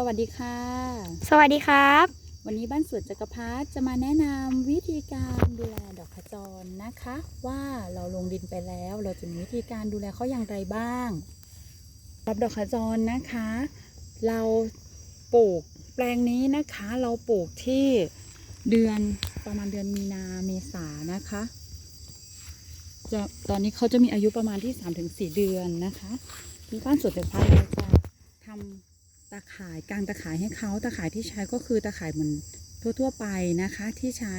สวัสดีค่ะ สวัสดีครับ วันนี้บ้านสวนจักรพรรดิจะมาแนะนำวิธีการดูแลดอกขจรนะคะ ว่าเราลงดินไปแล้วเราจะมีวิธีการดูแลเขาอย่างไรบ้างสำหรับดอกขจรนะคะ เราปลูกแปลงนี้นะคะ เราปลูกที่เดือนประมาณเดือนมีนาเมษานะคะจะตอนนี้เขาจะมีอายุประมาณที่ 3-4 เดือนนะคะที่บ้านสวนจักรพรรดิเราจะทำ ตาข่ายกางตาข่ายให้เขาตาข่ายที่ใช้ก็คือตาข่ายเหมือนทั่ว ๆ ไปนะคะ ที่ใช้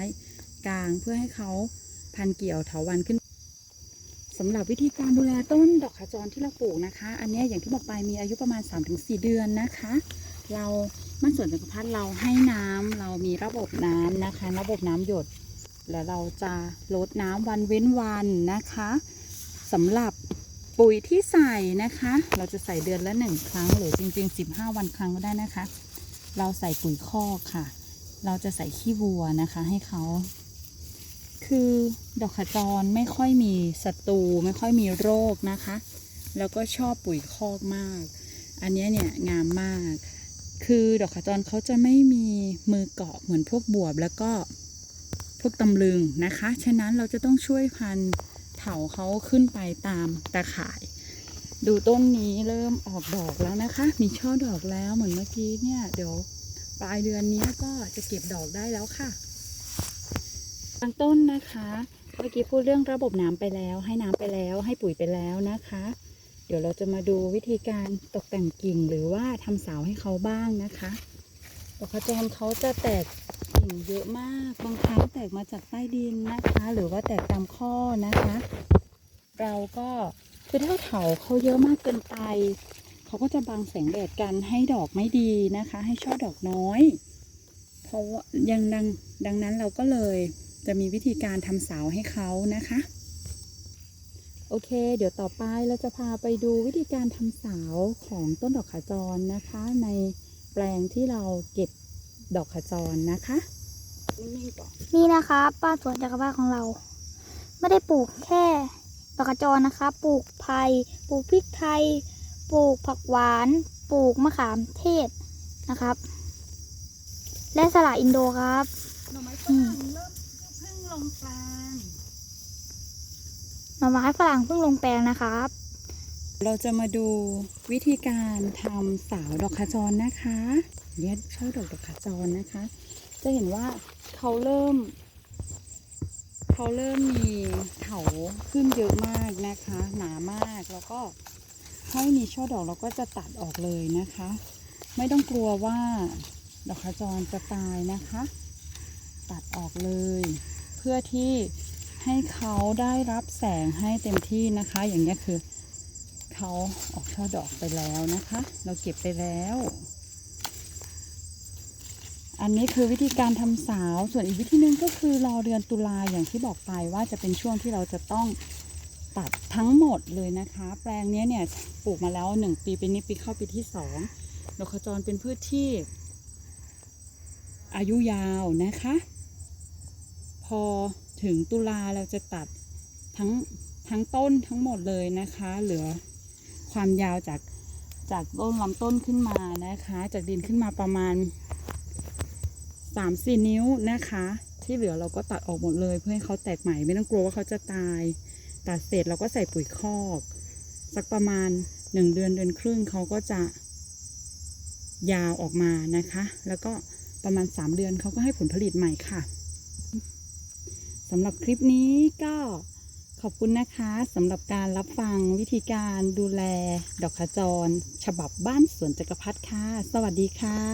กางเพื่อให้เขาพันเกี่ยวเถาวันขึ้นสำหรับวิธีการดูแลต้นดอกขจรที่เราปลูกนะคะ อันนี้อย่างที่บอกไปมีอายุประมาณ 3-4 เดือนนะคะ เราบ้านส่วนจักรพรรดิเราให้น้ำเรามีระบบน้ำนะคะ ระบบน้ำหยด แล้วเราจะลดน้ำวันเว้นวันนะคะสำหรับ ปุ๋ยที่ใส่นะคะ เราจะใส่เดือนละหนึ่งครั้งหรือจริง ๆ 15 วันครั้งก็ได้นะคะ เราใส่ปุ๋ยคอกค่ะ เราจะใส่ขี้วัวนะคะให้เขา คือดอกขจรไม่ค่อยมีศัตรูไม่ค่อยมีโรคนะคะ แล้วก็ชอบปุ๋ยคอกมาก อันนี้เนี่ยงามมาก คือดอกขจรเขาจะไม่มีมือเกาะเหมือนพวกบวบแล้วก็พวกตำลึงนะคะ ฉะนั้นเราจะต้องช่วยพัน เถาเขาขึ้นไปตามตาข่าย ดูต้นนี้เริ่มออกดอกแล้วนะคะ มีช่อดอกแล้วเหมือนเมื่อกี้เนี่ยเดี๋ยวปลายเดือนนี้ก็จะเก็บดอกได้แล้วค่ะบางต้นนะคะ เมื่อกี้พูดเรื่องระบบน้ำไปแล้ว ให้น้ำไปแล้ว ให้ปุ๋ยไปแล้วนะคะ เดี๋ยวเราจะมาดูวิธีการตกแต่งกิ่งหรือว่าทำเสาให้เขาบ้างนะคะดอกขจรเขาจะแตก กิ่งเยอะมาก บางครั้งแตกมาจากใต้ดินนะคะ หรือว่าแตกตามข้อนะคะ เราก็คือถ้าเถาเขาเยอะมากเกินไป เขาก็จะบังแสงแดดกันให้ดอกไม่ดีนะคะ ให้ช่อดอกน้อย เพราะยังดังดังนั้นเราก็เลยจะมีวิธีการทำเสาให้เขานะคะ โอเค เดี๋ยวต่อไปเราจะพาไปดูวิธีการทำเสาของต้นดอกขาจรนะคะ ในแปลงที่เราเก็บ ดอกขจรนะคะนิ่งๆก่อนนี่นะครับบ้านสวนจักรพรรดิของเรา ไม่ได้ปลูกแค่ดอกกระจรนะครับปลูกไผ่ปลูกพริกไทย ปลูกผักหวาน ปลูกมะขามเทศนะครับ และสละอินโดครับหน่อไม้ฝอืรั่มงเริ่มเพิ่งลงแปลงหน่อไม้ฝรั่งเพิ่งลงแปลงนะครับ เราจะมาดูวิธีการทำสาวดอกขจรนะคะเนี่ยช่อดอกดอกขจรนะคะ จะเห็นว่าเขาเริ่ม เขาเริ่มมีเถาขึ้นเยอะมากนะคะ หนามากแล้วก็ให้มีช่อดอกเราก็จะตัดออกเลยนะคะ ไม่ต้องกลัวว่าดอกขจรจะตายนะคะ ตัดออกเลย เพื่อที่ให้เขาได้รับแสงให้เต็มที่นะคะ อย่างนี้คือ เขาออกช่อดอกไปแล้วนะคะ เราเก็บไปแล้ว อันนี้คือวิธีการทำสาว ส่วนอีกวิธีหนึ่งก็คือรอเดือนตุลาอย่างที่บอกไปว่าจะเป็นช่วงที่เราจะต้องตัดทั้งหมดเลยนะคะ แปลงนี้เนี่ยปลูกมาแล้วหนึ่งปีเป็นนี้ปีเข้าปีที่สองดอกขจรเป็นพืชที่ อายุยาวนะคะ พอถึงตุลาเราจะตัดทั้งทั้งต้นทั้งหมดเลยนะคะ เหลือ ความยาวจากจากต้นลำต้นขึ้นมานะคะ จากดินขึ้นมาประมาณสามสี่นิ้วนะคะ ที่เหลือเราก็ตัดออกหมดเลย เพื่อให้เขาแตกใหม่ไม่ต้องกลัวว่าเขาจะตาย ตัดเสร็จเราก็ใส่ปุ๋ยคอก สักประมาณหนึ่งเดือนเดือนครึ่งเขาก็จะยาวออกมานะคะ แล้วก็ประมาณสามเดือนเขาก็ให้ผลผลิตใหม่ค่ะสำหรับคลิปนี้ก็ ขอบคุณนะคะสำหรับการรับฟังวิธีการดูแลดอกขจร ฉบับบ้านสวนจักรพรรดิค่ะ สวัสดีค่ะ